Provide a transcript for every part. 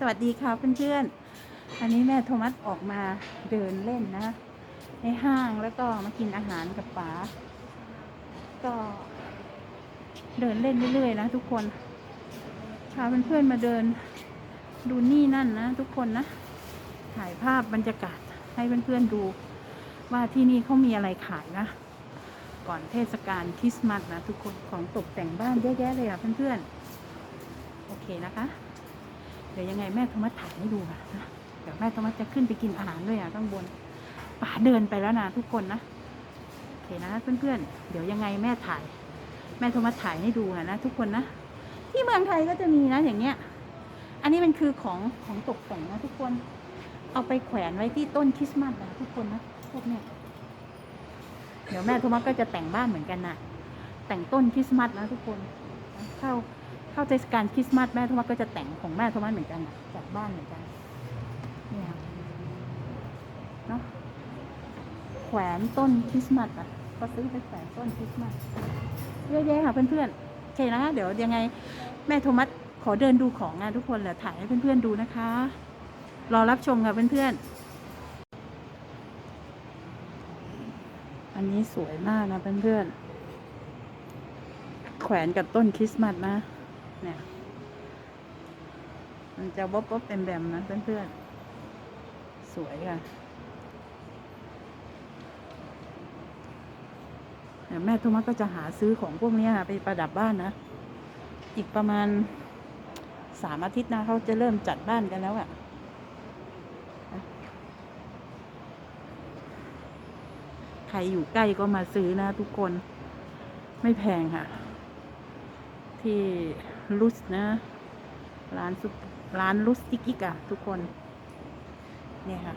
สวัสดีค่ะเพื่อนๆ อันนี้แม่โทมัสออกมาเดินเล่นนะ ในห้างแล้วก็มากินอาหารกับป๋า ก็ เดินเล่นเรื่อยๆนะทุกคน พาเพื่อนๆมาเดินดูนี่นั่นนะทุกคนนะ ถ่ายภาพบรรยากาศให้เพื่อนๆดูว่าที่นี่เขามีอะไรขายนะ ก่อนเทศกาลคริสต์มาสนะทุกคนของตกแต่งบ้านเยอะแยะเลยอะเพื่อนๆ โอเคนะคะ เดี๋ยวยังไงแม่โทมัสถ่ายให้ดูนะเดี๋ยวแม่โทมัสจะขึ้นไปกินอาหารด้วยอะข้างบนป่าเดินไปแล้วนะทุกคนนะโอเคนะเพื่อนๆเดี๋ยวยังไงแม่ถ่าย แม่โทมัสถ่ายให้ดูอะนะทุกคนนะที่เมืองไทยก็จะมีนะอย่างเงี้ย อันนี้มันคือของของตกแต่งนะทุกคน เอาไปแขวนไว้ที่ต้นคริสต์มาสนะทุกคนนะพวกเนี้ยเดี๋ยวแม่โทมัสก็จะแต่งบ้านเหมือนกันนะแต่งต้นคริสต์มาสนะทุกคนเข้า เข้าเทศกาลคริสต์มาสแม่โทมัสก็จะแต่งของแม่โทมัสเหมือนกันจัดบ้านเหมือนกันนี่ยเนาะแขวนต้นคริสต์มาสอะก็ซื้อไปแขวนต้นคริสต์มาสเยอะแยะค่ะเพื่อนๆโอเคนะคะเดี๋ยวยังไงแม่โทมัสขอเดินดูของงานทุกคนแหละถ่ายให้เพื่อนๆดูนะคะ รอรับชมค่ะเพื่อนๆ อันนี้สวยมากนะเพื่อนๆ แขวนกับต้นคริสต์มาสนะ เนี่ย มันจะบ๊อบบ๊อบแบมแบมนะเพื่อนๆ สวยค่ะแม่โทมัสก็จะหาซื้อของพวกนี้ยไปประดับบ้านนะ อีกประมาณสามอาทิตย์นะเขาจะเริ่มจัดบ้านกันแล้วอะ่ะใครอยู่ใกล้ก็มาซื้อนะทุกคนไม่แพงค่ะ ที่ ลุสนะ ร้านซุปร้านลุสติกิกอะทุกคน เนี่ยค่ะ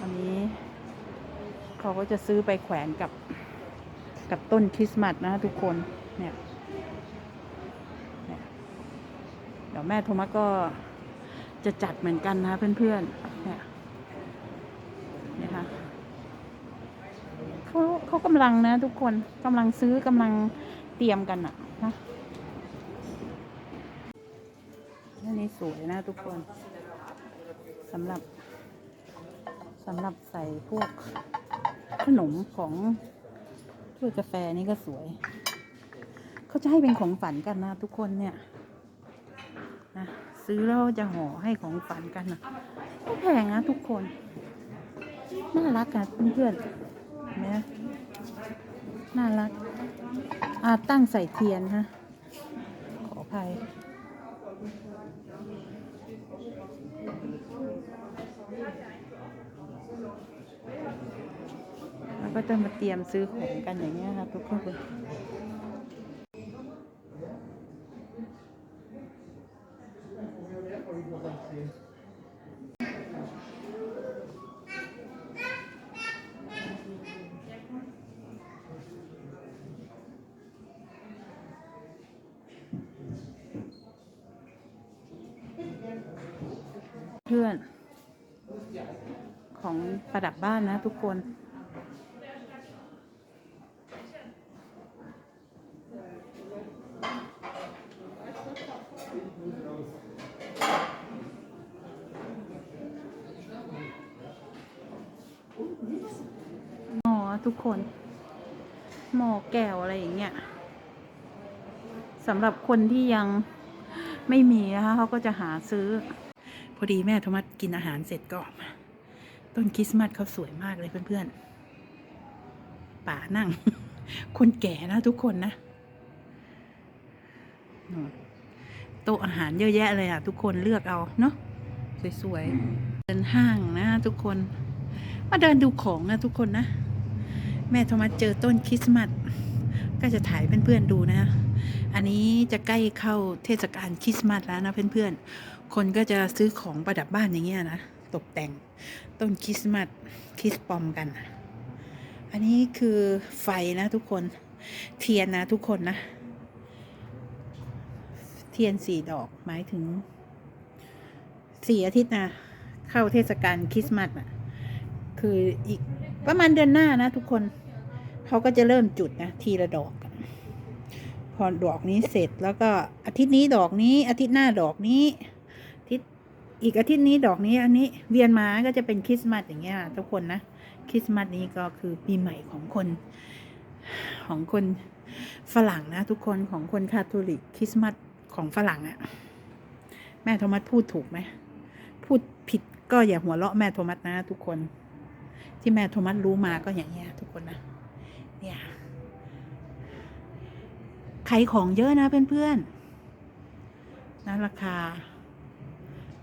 อันนี้ เขาก็จะซื้อไปแขวนกับ กับต้นคริสต์มาสนะทุกคน เนี่ยเดี๋ยวแม่โทมัสก็จะจัดเหมือนกันนะเพื่อนๆ เนี่ยเนี่ยค่ะเขาเขากำลังนะทุกคนกำลังซื้อกำลัง ตรียมกันอะนะอันนี้สวยนะทุกคนสำหรับสำหรับใส่พวกขนมของถ้วยกาแฟนี่ก็สวย เขาจะให้เป็นของฝันกันนะทุกคนเนี่ยนะซื้อแล้วจะห่อให้ของฝันกันนะไม่แพงนะทุกคน น่ารักอะเพื่อนๆนไหม น่ารัก อาตั้งใส่เทียนฮะ ขออภัยแล้วก็จะมาเตรียมซื้อของกันอย่างเงี้ยครับทุกคนเพื่อนของประดับบ้านนะทุกคนหมอทุกคน หมอแก้วอะไรอย่างเงี้ยสำหรับคนที่ยังไม่มีนะคะเขาก็จะหาซื้อ อดีแม่โทมัสกินอาหารเสร็จก็มาต้นคริสต์มาสเขาสวยมากเลยเพื่อนๆ ป่านั่ง คนแก่นะทุกคนนะโต๊ะอาหารเยอะแยะเลยอะ ทุกคนเลือกเอาเนาะสวยๆ เดินห้างนะทุกคน มาเดินดูของนะทุกคนนะ แม่โทมัสเจอต้นคริสต์มาสก็จะถ่ายเพื่อนๆดูนะ อันนี้จะใกล้เข้าเทศกาลคริสต์มาสแล้วนะเพื่อนๆ คนก็จะซื้อของประดับบ้านอย่างเงี้ยนะ ตกแต่งต้นคริสต์มาสคริสปอมกัน อันนี้คือไฟนะทุกคน เทียนนะทุกคนนะ เทียนสี่ดอกหมายถึงสี่อาทิตย์นะเข้าเทศกาลคริสต์มาสอะ คืออีกประมาณเดือนหน้านะทุกคน เขาก็จะเริ่มจุดนะ ทีละดอก พอดอกนี้เสร็จแล้วก็อาทิตย์นี้ดอกนี้ อาทิตย์หน้าดอกนี้อาทิตย์อีกอาทิตย์นี้ดอกนี้อันนี้เวียนมาก็จะเป็นคริสต์มาสอย่างเงี้ยทุกคนนะคริสต์มาสนี้ก็คือปีใหม่ของคนของคนฝรั่งนะทุกคนของคนคาทอลิกคริสต์มาสของฝรั่งอะแม่โทมัสพูดถูกไหมพูดผิดก็อย่าหัวเราะแม่โทมัสนะทุกคน ที่แม่โทมัสรู้มาก็อย่างเงี้ยทุกคนนะเนี่ย ขายของเยอะนะเพื่อนๆนะราคา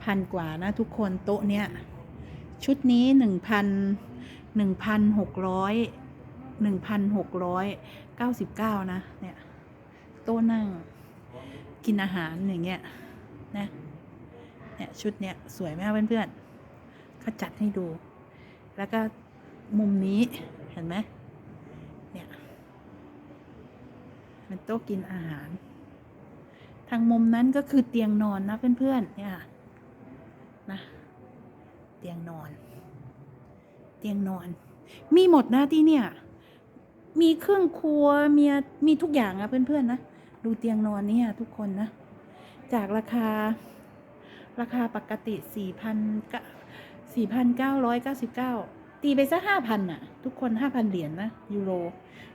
พันกว่านะทุกคนโต๊ะเนี้ย ชุดนี้หนึ่งพันหนึ่งพันหกร้อยหนึ่งพันหกร้อยเก้าสิบเก้านะ เนี่ย โต๊ะนั่งกินอาหารอย่างเงี้ยนะเนี่ยชุดเนี้ยสวยไหมเพื่อนๆเขาจัดให้ดู แล้วก็มุมนี้เห็นไหม จ้ากินอาหาร ทางมุมนั้นก็คือเตียงนอนนะเพื่อนๆเนี่ยนะเตียงนอน เตียงนอน มีหมดนะที่เนี่ย มีเครื่องครัวมีมีทุกอย่างอะเพื่อนๆนะดูเตียงนอนเนี่ยทุกคนนะ จากราคา ราคาปกติ 4,000 4,999 ตีไปสักห้าพันอะทุกคนห้าพันเหรียญนะยูโร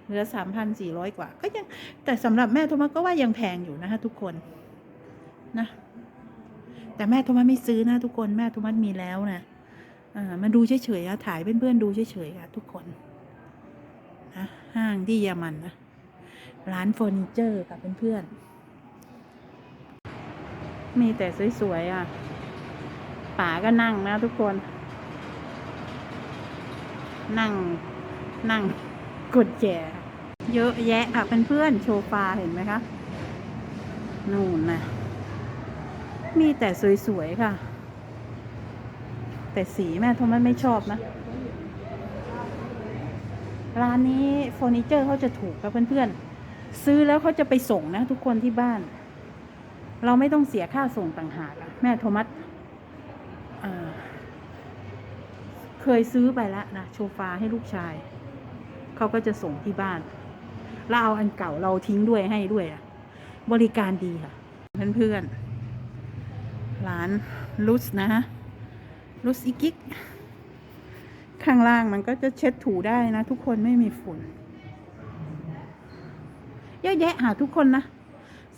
เหลือสามพันสี่ร้อยกว่า ก็ยังแต่สำหรับแม่โทมัสก็ว่ายังแพงอยู่นะคะทุกคนนะแต่แม่โทมัสไม่ซื้อนะทุกคนแม่โทมัสมีแล้วนะมาดูเฉยๆอะถ่ายเพื่อนๆดูเฉยๆอะทุกคนนะห้างที่เยอรมันนะร้านเฟอร์นิเจอร์กับเพื่อนๆมีแต่สวยๆอะป๋าก็นั่งนะทุกคน นั่งนั่งกดแจเยอะแยะค่ะเพื่อนๆโชฟาเห็นไหมคะนู่นนะมีแต่สวยๆค่ะ แต่สีแม่โทมัสไม่ชอบนะ ร้านนี้เฟอร์นิเจอร์เขาจะถูกค่ะเพื่อนๆ ซื้อแล้วเขาจะไปส่งนะทุกคนที่บ้าน เราไม่ต้องเสียค่าส่งต่างหากแม่โทมัสอ่า เคยซื้อไปแล้วนะโชฟาให้ลูกชาย เขาก็จะส่งที่บ้านเราเอาอันเก่าเราทิ้งด้วยให้ด้วยอะบริการดีค่ะ เพื่อนๆร้านลุสนะฮะลุสอีกิกข้างล่างมันก็จะเช็ดถูได้นะ ทุกคนไม่มีฝุ่น เยอะแยะหาทุกคนนะ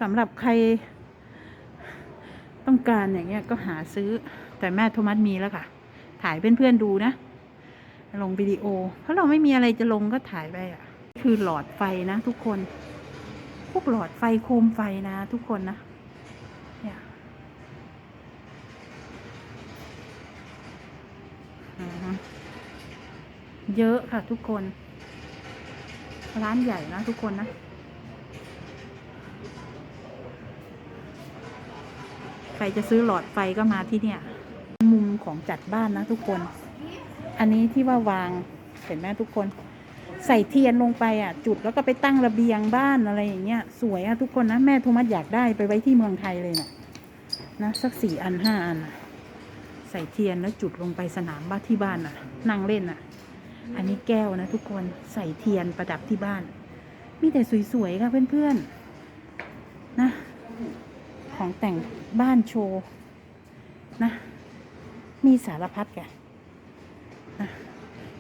สำหรับใครต้องการอย่างเงี้ยก็หาซื้อแต่แม่โทมัสมีแล้วค่ะ ถ่ายเพื่อนๆดูนะ ลงวิดีโอ เพราะเราไม่มีอะไรจะลงก็ถ่ายไปอะ คือหลอดไฟนะทุกคน พวกหลอดไฟโคมไฟนะ ทุกคนนะเนี่ยอือฮึเยอะค่ะทุกคน ร้านใหญ่นะทุกคนนะใครจะซื้อหลอดไฟก็มาที่เนี่ย ของจัดบ้านนะทุกคน อันนี้ที่ว่าวางเห็นไหมทุกคน ใส่เทียนลงไปอะ จุดแล้วก็ไปตั้งระเบียงบ้านอะไรอย่างเงี้ยสวยอะทุกคนนะแม่โทมัสอยากได้ไปไว้ที่เมืองไทยเลยนะนะสักสี่อันห้าอัน ใส่เทียนแล้วจุดลงไปสนามบ้านที่บ้านอะ นั่งเล่นอะ อันนี้แก้วนะทุกคนใส่เทียนประดับที่บ้าน มีแต่สวยๆค่ะเพื่อนๆนะ ของแต่งบ้านโชว์นะ มีสารพัดแก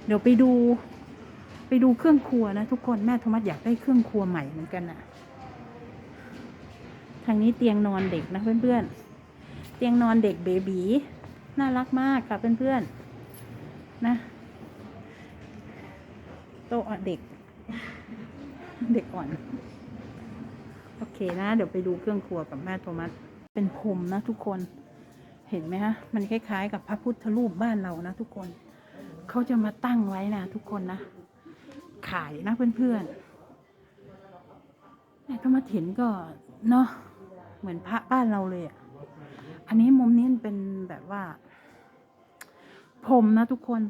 เดี๋ยวไปดู ไปดูเครื่องครัวนะทุกคนแม่โทมัสอยากได้เครื่องครัวใหม่เหมือนกันนะทางนี้เตียงนอนเด็กนะเพื่อนๆ เตียงนอนเด็กเบบีน่ารักมากค่ะเพื่อนๆนะโต๊ะเด็ก เด็กอ่อน โอเคนะ เดี๋ยวไปดูเครื่องครัวกับแม่โทมัสเป็นพรมนะทุกคน เห็นไหมฮะ มันคล้าย ๆ กับพระพุทธรูปบ้านเรานะทุกคน เขาจะมาตั้งไว้นะทุกคนนะ ขายนะเพื่อนๆแม่โทมัสเห็นก็เนาะ เหมือนพระบ้านเราเลยอะ อันนี้มุมนี้เป็นแบบว่าพรมนะทุกคน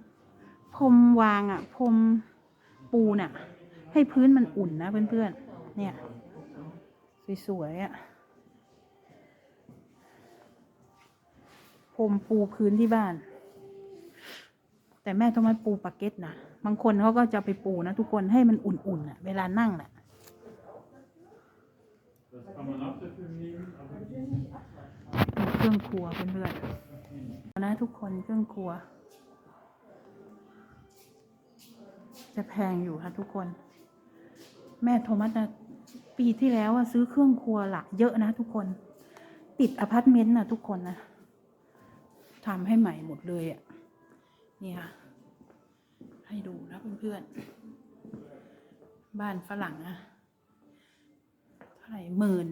พรมวางอะ พรมปูน่ะ ให้พื้นมันอุ่นนะเพื่อนๆ เนี่ย สวยๆอะ พรมปูพื้นที่บ้าน แต่แม่ต้องมปูปาเก็ตนะบางคนเขาก็จะไปปูนะทุกคนให้มันอุ่นๆอะ เวลานั่งน่ะเครื่องครัวเพื่อนๆนะทุกคนเครื่องครัว จะแพงอยู่ค่ะทุกคน แม่โทมัสนะปีที่แล้วอะซื้อเครื่องครัวหลักเยอะนะทุกคน ติดอพาร์ตเมนต์นะทุกคนนะ ทำให้ใหม่หมดเลยอะนี่ค่ะให้ดูนะเพื่อนๆ บ้านฝรั่งนะเท่าไหร่หมื่น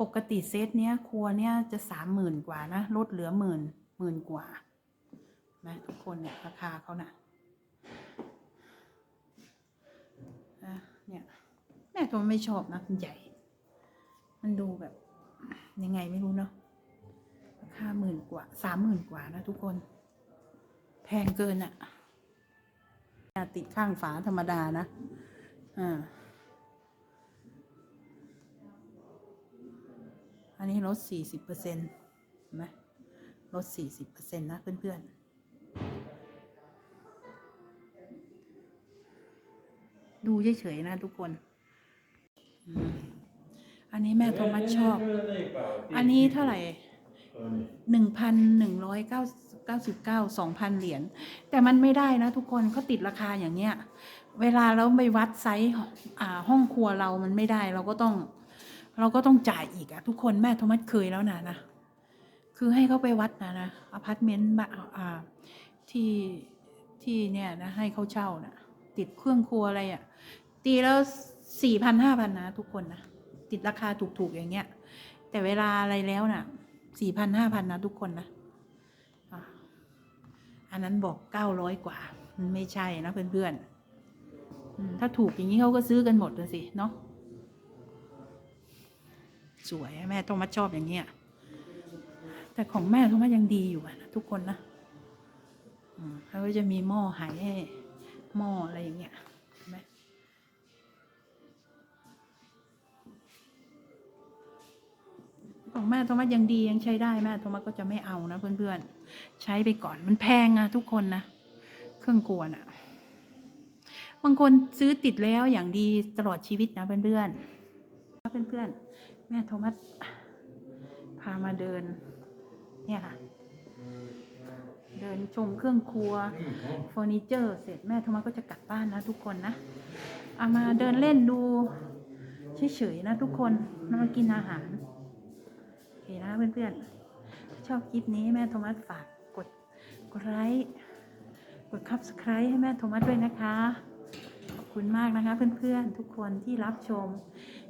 ปกติเซตเนี้ยครัวเนี้ยจะสามหมื่นกว่านะ ลดเหลือหมื่นหมื่นกว่านะทุกคนเนี่ยราคาเขานะนะเนี่ยแม่ตัวไม่ชอบนะมันใหญ่ มันดูแบบยังไงไม่รู้เนาะ ราคาหมื่นกว่าสามหมื่นกว่านะทุกคน แพงเกินอะ่ะ ติดข้างฝาธรรมดานะ อ่า อันนี้ลดสี่สิบเปอร์เซ็นต์ไหมลดสี่สิบเปอร์เซ็นต์นะเพื่อนๆดูเฉยๆนะทุกคน อันนี้แม่โทมัสชอบ อันนี้เท่าไหร่ หนึ่งพันหนึ่งร้อยเก้าเก้าสิบเก้าสองพันเหรียญแต่มันไม่ได้นะทุกคนเขาติดราคาอย่างเงี้ย เวลาเราไปวัดไซส์อ่าห้องครัวเรามันไม่ได้เราก็ต้อง เราก็ต้องจ่ายอีกอะทุกคนแม่โทมัสเคยแล้วนะนะ คือให้เขาไปวัดนะนะอพาร์ตเมนต์บ้านอ่าที่ที่เนี่ยนะให้เขาเช่านะติดเครื่องครัวอะไรอะตีแล้วสี่พันห้าพันนะทุกคนนะติดราคาถูกๆอย่างเงี้ย แต่เวลาอะไรแล้วน่ะ สี่พันห้าพันนะทุกคนนะอันนั้นบอกเก้าร้อยกว่า มันไม่ใช่นะเพื่อนๆถ้าถูกอย่างนี้เขาก็ซื้อกันหมดเลยสิ เนาะสวยแม่โทมัสชอบอย่างเงี้ยแต่ของแม่โทมัสยังดีอยู่นะทุกคนนะเขาก็จะมีหม้อหายให้หม้ออะไรอย่างเงี้ย ของแม่โทมัสยังดียังใช้ได้แม่โทมัสก็จะไม่เอานะ เพื่อนๆ ใช้ไปก่อนมันแพงอะทุกคนนะเครื่องกวนอะบางคนซื้อติดแล้วอย่างดีตลอดชีวิตนะเพื่อนๆเพื่อนๆ แม่โทมัสพามาเดิน เนี่ยค่ะ เดินชมเครื่องครัวเฟอร์นิเจอร์ เสร็จแม่โทมัสก็จะกลับบ้านนะทุกคนนะเอามาเดินเล่นดูเฉยๆนะทุกคนแล้วมากินอาหาร เคนะเพื่อนๆ ชอบคลิปนี้แม่โทมัสฝากกดกดไลค์กดคับสไคร์ให้แม่โทมัสด้วยนะคะ ขอบคุณมากนะคะเพื่อนๆ ทุกคนที่รับชม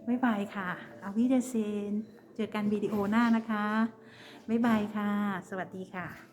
บ๊ายบายค่ะ เอาวิเดเซน เจอกันวิดีโอหน้านะคะ บ๊ายบายค่ะ สวัสดีค่ะ